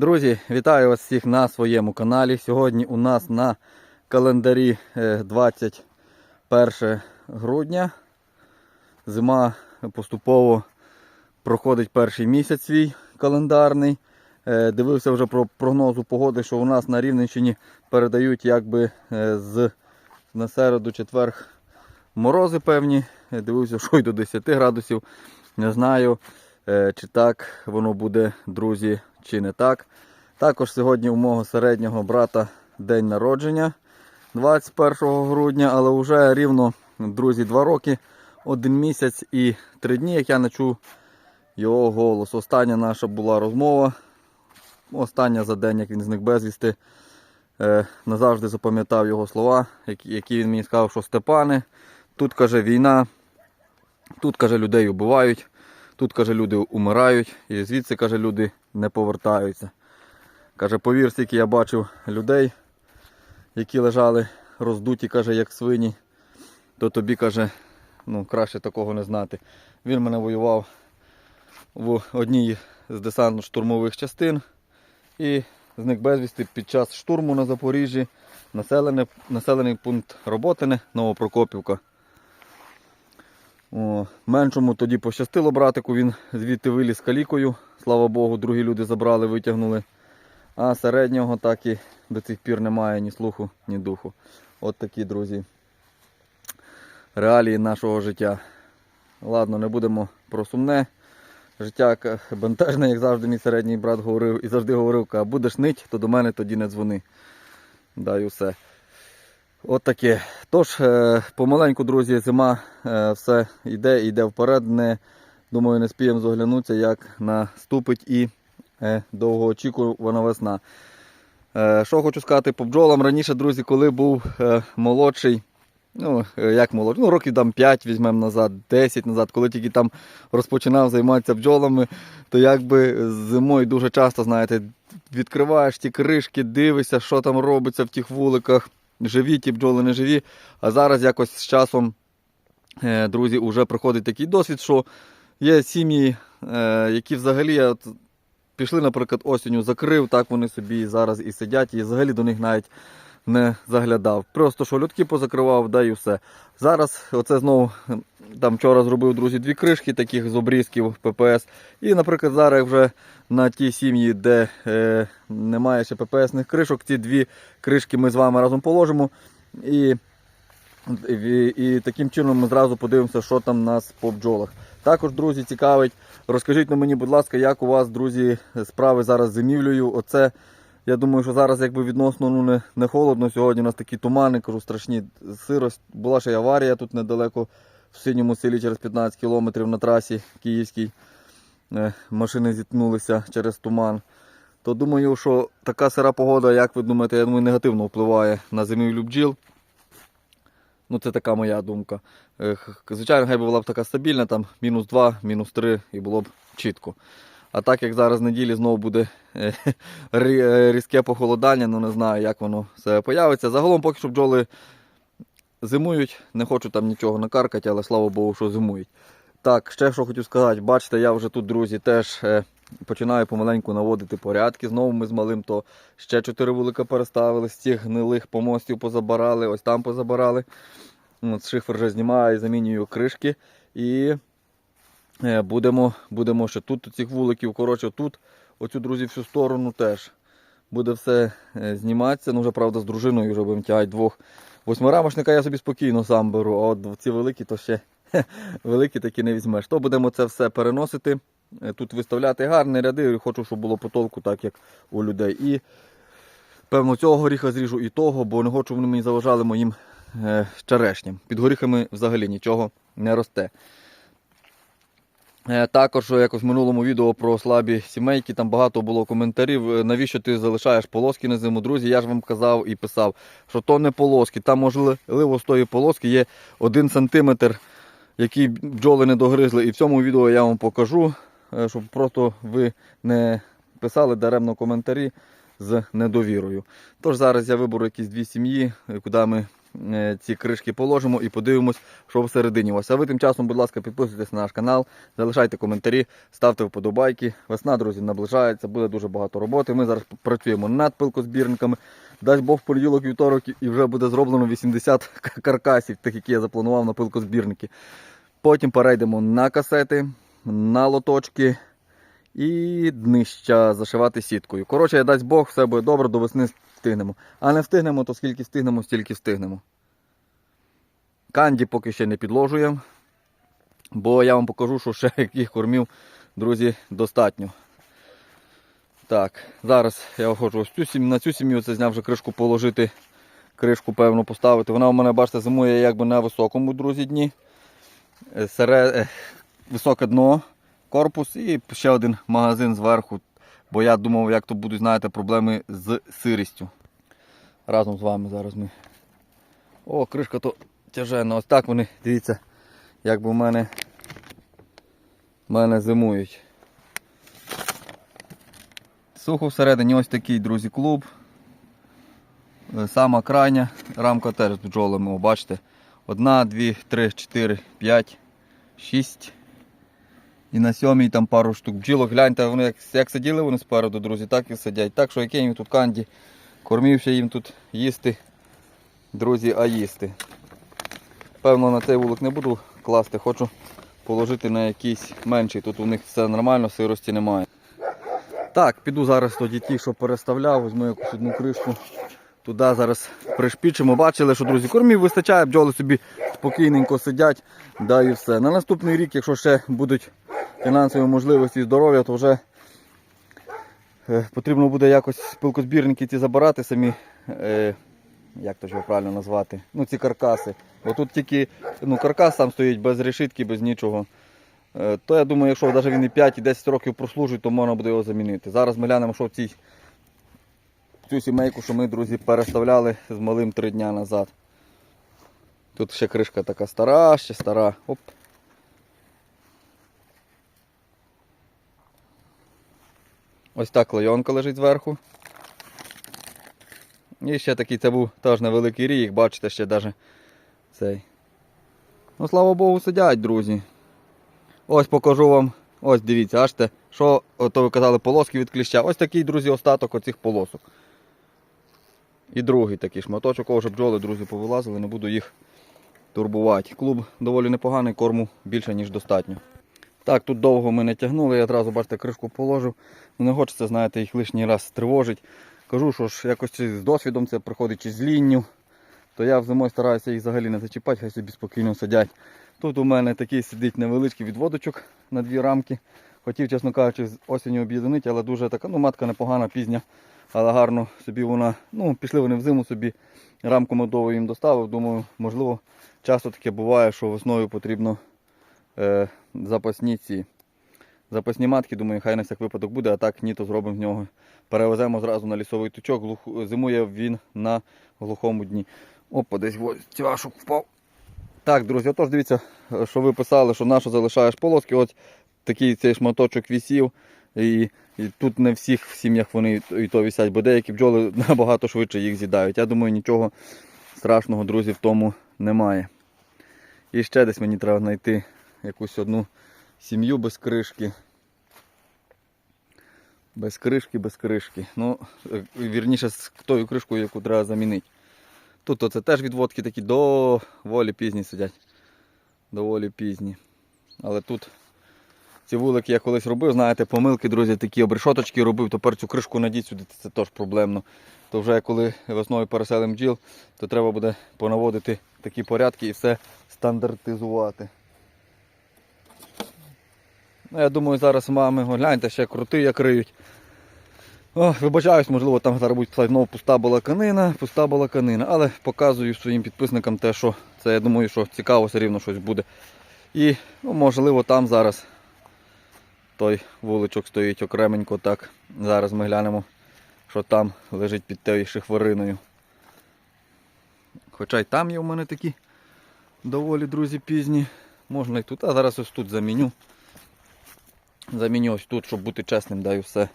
Друзі, вітаю вас всіх на своєму каналі. Сьогодні у нас на календарі е, 21 грудня. Зима поступово проходить перший місяць свій календарний. Е, Дивився вже про прогнозу погоди, що у нас на Рівненщині передають якби е, з на середу четверг морози певні. Е, Дивився, що й до 10 градусів. Не знаю, е, чи так воно буде, друзі, чи не так. Також сьогодні у мого середнього брата день народження 21 грудня, але вже рівно, друзі, 2 роки, один місяць і 3 дні, як я не чув його голос. Остання наша була розмова. Остання за день, як він зник безвісти. Е, назавжди запам'ятав його слова, які, він мені сказав, що Степане, тут каже війна, тут каже людей убивають, тут каже люди умирають, і звідси каже люди не повертаються. Каже, повір, скільки я бачив людей, які лежали роздуті, каже, як свині, то тобі каже, ну краще такого не знати. Він мене воював в одній з десантно-штурмових частин і зник безвісти під час штурму на Запоріжжі, населене, населений пункт Роботине, Новопрокопівка. О, меншому тоді пощастило братику, він звідти виліз калікою. Слава Богу, другі люди забрали, витягнули. А середнього так і до цих пір немає ні слуху, ні духу. От такі, друзі, реалії нашого життя. Ладно, не будемо про сумне. Життя бентежне, як завжди, мій середній брат говорив і завжди говорив, а будеш нить, то до мене тоді не дзвони. Дай усе. От таке. Тож, е, помаленьку, друзі, зима е, все йде, йде вперед. Не, думаю, не спіємо зоглянутися, як наступить і е, довгоочікувана весна. Е, що хочу сказати по бджолам. Раніше, друзі, коли був молодший, ну, як молодший, ну, років там 5 візьмемо назад, 10 назад, коли тільки там розпочинав займатися бджолами, то якби зимою дуже часто, знаєте, відкриваєш ті кришки, дивишся, що там робиться в тих вуликах, живі ті бджоли, не живі. А зараз якось з часом, е, друзі, вже проходить такий досвід, що є сім'ї, е, які взагалі от пішли, наприклад, осінню, закрив, так вони собі зараз і сидять, і взагалі до них навіть не заглядав. Просто що льотки позакривав, да і все. Зараз оце знову там вчора зробив друзі дві кришки таких з обрізків ППС. І, наприклад, зараз вже на ті сім'ї, де е, немає ще ППСних кришок, ці дві кришки ми з вами разом положимо. І, і, і таким чином ми зразу подивимося, що там у нас по бджолах. Також, друзі, цікавить, розкажіть на мені, будь ласка, як у вас, друзі, справи зараз з зимівлею. Оце, я думаю, що зараз якби відносно ну, не, не холодно. Сьогодні у нас такі тумани, кажу, страшні сирость. Була ще й аварія тут недалеко в синьому селі через 15 кілометрів на трасі київській. Е, Машини зіткнулися через туман. То думаю, що така сира погода, як ви думаєте, я думаю, негативно впливає на зимівлю бджіл. Ну, це така моя думка. Е, Звичайно, хай була б така стабільна, там мінус 2, мінус 3 і було б чітко. А так як зараз неділі знову буде е, е, різке похолодання, ну не знаю, як воно все появиться. Загалом поки що бджоли зимують, не хочу там нічого накаркати, але слава Богу, що зимують. Так, ще що хотів сказати, бачите, я вже тут, друзі, теж е, починаю помаленьку наводити порядки. Знову ми з малим то ще чотири вулика переставили, з цих гнилих помостів позабирали, ось там позабирали. От, шифер вже знімаю, замінюю кришки. І будемо, будемо ще тут цих вуликів. Коротше, тут, оцю, друзі, всю сторону теж буде все е, зніматися. Ну, вже, правда, з дружиною вже будемо тягати двох. Восьмирамошника я собі спокійно сам беру, а от ці великі, то ще великі такі не візьмеш. То будемо це все переносити. е, Тут виставляти гарні ряди. Хочу, щоб було потолку, так як у людей. І певно цього горіха зріжу і того, бо не хочу, вони мені заважали моїм е, черешням. Під горіхами взагалі нічого не росте. Е, Також якось в минулому відео про слабі сімейки, там багато було коментарів, е, навіщо ти залишаєш полоски на зиму. Друзі, я ж вам казав і писав, що то не полоски. Там можливо з тої полоски є один сантиметр, який бджоли не догризли. І в цьому відео я вам покажу, е, щоб просто ви не писали даремно коментарі з недовірою. Тож зараз я виберу якісь дві сім'ї, е, куди ми е, ці кришки положимо і подивимось, що всередині вас. А ви тим часом, будь ласка, підписуйтесь на наш канал, залишайте коментарі, ставте вподобайки. Весна, друзі, наближається, буде дуже багато роботи. Ми зараз працюємо над пилкозбірниками. Дасть Бог в понеділок вівторок і вже буде зроблено 80 каркасів, тих, які я запланував на пилкозбірники. Потім перейдемо на касети, на лоточки і днища зашивати сіткою. Коротше, дасть Бог, все буде добре, до весни встигнемо. А не встигнемо, то скільки встигнемо, стільки встигнемо. Канді поки ще не підложуємо, бо я вам покажу, що ще яких кормів, друзі, достатньо. Так, зараз я виходжу ось цю сім'ю, на цю сім'ю це зняв вже кришку положити, кришку, певно, поставити. Вона у мене, бачите, зимує якби на високому, друзі, дні. Е, Серед... е, Високе дно, корпус і ще один магазин зверху. Бо я думав, як то будуть, знаєте, проблеми з сирістю. Разом з вами зараз ми. О, кришка то тяжена. Ось так вони, дивіться, як би в мене, мене зимують. Сухо всередині ось такий, друзі, клуб. Сама крайня рамка теж з бджолами, бачите. Одна, дві, три, чотири, п'ять, шість. І на сьомій там пару штук бджілок. Гляньте, вони як, як сиділи вони спереду, друзі, так і сидять. Так що який їм тут канді, кормився їм тут їсти, друзі, а їсти. Певно, на цей вулик не буду класти, хочу положити на якийсь менший. Тут у них все нормально, сирості немає. Так, піду зараз тоді ті, що переставляв, візьму якусь одну кришку. Туди зараз пришпічимо. Бачили, що друзі, кормів вистачає, бджоли собі спокійненько сидять. Да все. На наступний рік, якщо ще будуть фінансові можливості і здоров'я, то вже е, потрібно буде якось пилкозбірники ці забирати самі. Е, як то його правильно назвати? Ну, ці каркаси. Бо тут тільки ну, каркас сам стоїть без решітки, без нічого. Е, То я думаю, якщо навіть він і 5 і 10 років прослужить, то можна буде його замінити. Зараз ми глянемо, що в цій цю сімейку, що ми, друзі, переставляли з малим 3 дня назад. Тут ще кришка така стара, ще стара. Оп. Ось так клейонка лежить зверху. І ще такий це був теж невеликий рік, бачите, ще навіть цей. Ну, слава Богу, сидять, друзі. Ось покажу вам. Ось дивіться, бачите, що ото ви казали полоски від кліща. Ось такий, друзі, остаток оцих полосок. І другий такий шматочок, вже бджоли, друзі, повилазили, не буду їх турбувати. Клуб доволі непоганий, корму більше, ніж достатньо. Так, тут довго ми не тягнули, я одразу, бачите, кришку положив. Ну, Не хочеться, знаєте, їх лишній раз тривожить. Кажу, що ж якось з досвідом це приходить чи з лінню, то я зимою стараюся їх взагалі не зачіпати, хай собі спокійно сидять. Тут у мене такий сидить невеличкий відводочок на дві рамки. Хотів, чесно кажучи, з осінню об'єднати, але дуже така, ну матка непогана, пізня, але гарно собі вона. Ну, пішли вони в зиму собі, рамку медову їм доставив. Думаю, можливо, часто таке буває, що весною потрібно е, запасні ці. Запасні матки, думаю, хай на всяк випадок буде, а так ні, то зробимо з нього. Перевеземо зразу на лісовий тучок, глух... зимує він на глухому дні. Опа, десь тяжок впав. Так, друзі, отож дивіться, що ви писали, що нащо залишаєш полоски. Ось такий цей шматочок вісів. І, і тут не всіх в сім'ях вони і то вісять, бо деякі бджоли набагато швидше їх з'їдають. Я думаю, нічого страшного, друзі, в тому немає. І ще десь мені треба знайти якусь одну сім'ю без кришки. Без кришки, без кришки. Ну, е, вірніше з тою кришкою, яку треба замінити. Тут оце теж відводки такі доволі пізні сидять. Доволі пізні. Але тут ці вулики я колись робив, знаєте, помилки, друзі, такі обрешоточки робив, тепер цю кришку надіть сюди, це теж проблемно. То вже коли весною переселимо бджіл, то треба буде понаводити такі порядки і все стандартизувати. Ну, я думаю, зараз мами, о, гляньте, ще крути як риють. О, вибачаюсь, можливо, там зараз писати знову пуста балаканина, пуста балаканина, але показую своїм підписникам те, що це, я думаю, що цікаво все рівно щось буде. І ну, можливо там зараз той вуличок стоїть окременько так. Зараз ми глянемо, що там лежить під тією шихвариною. Хоча й там є в мене такі доволі, друзі, пізні. Можна і тут, а зараз ось тут заміню. Заміню ось тут, щоб бути чесним, даю все.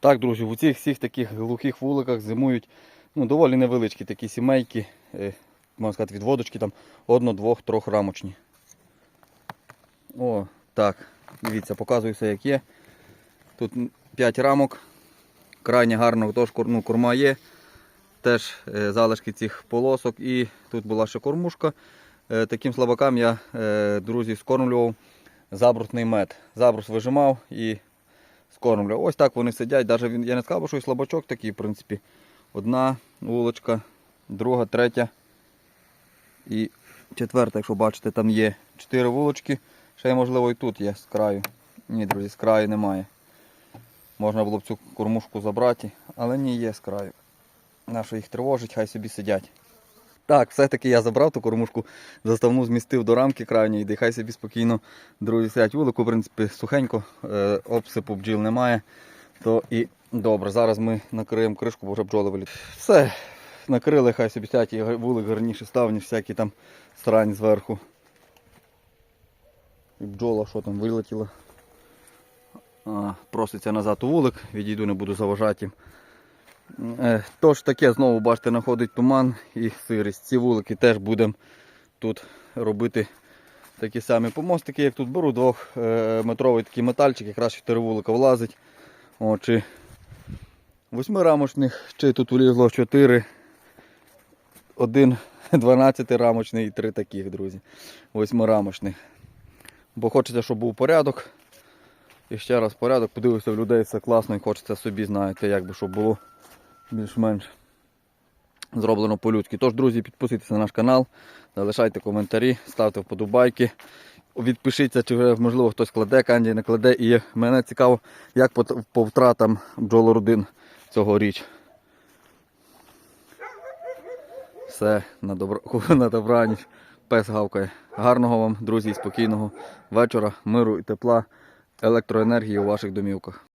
Так, друзі, в цих всіх таких глухих вуликах зимують Ну, доволі невеличкі такі сімейки, е, можна сказати, відводочки там одно, двох, трьох рамочні. О, так. Дивіться, показую все як є. Тут 5 рамок. Крайне гарно кор- ну, корма є. Теж е, залишки цих полосок. І тут була ще кормушка. Е, таким слабакам я, е, друзі, скормлював забрусний мед. Забрус вижимав і скормлював. Ось так вони сидять. Даже я не сказав, що і слабачок такий, в принципі. Одна вулочка, друга, третя і четверта, якщо бачите, там є чотири вулочки. Ще можливо і тут є з краю. Ні, друзі, з краю немає. Можна було б цю кормушку забрати, але ні, є з краю. Нащо їх тривожить, хай собі сидять. Так, все-таки я забрав ту кормушку, заставну змістив до рамки крайньої, де хай собі спокійно друзі сидять вулику, в принципі, сухенько, е, обсипу бджіл немає. То і добре, зараз ми накриємо кришку, бо вже бджоли вилітають. Все, накрили, хай собі сидять, і вулик гарніше став, ніж всякі там срань зверху. І бджола, що там вилетіла. А, проситься назад у вулик, відійду, не буду заважати їм. Е, Тож таке, знову бачите, знаходить туман і сирість. Ці вулики теж будемо тут робити такі самі помостики, як тут беру двохметровий такий метальчик, якраз 4 вулика влазить. О, чи восьмирамочних, чи тут влізло 4, один 12 рамочний і три таких, друзі. Восьмирамочних. Бо хочеться, щоб був порядок. І ще раз порядок, подивився в людей, все класно і хочеться собі, знаєте, як би щоб було більш-менш зроблено по-людськи. Тож, друзі, підписуйтесь на наш канал, залишайте коментарі, ставте вподобайки. Відпишіться, чи вже, можливо хтось кладе канді, не кладе. І мене цікаво, як по, по втратам бджолородин цьогоріч. Все, на, добро, на добраніч. Пес гавкає. Гарного вам, друзі, спокійного вечора, миру і тепла, електроенергії у ваших домівках.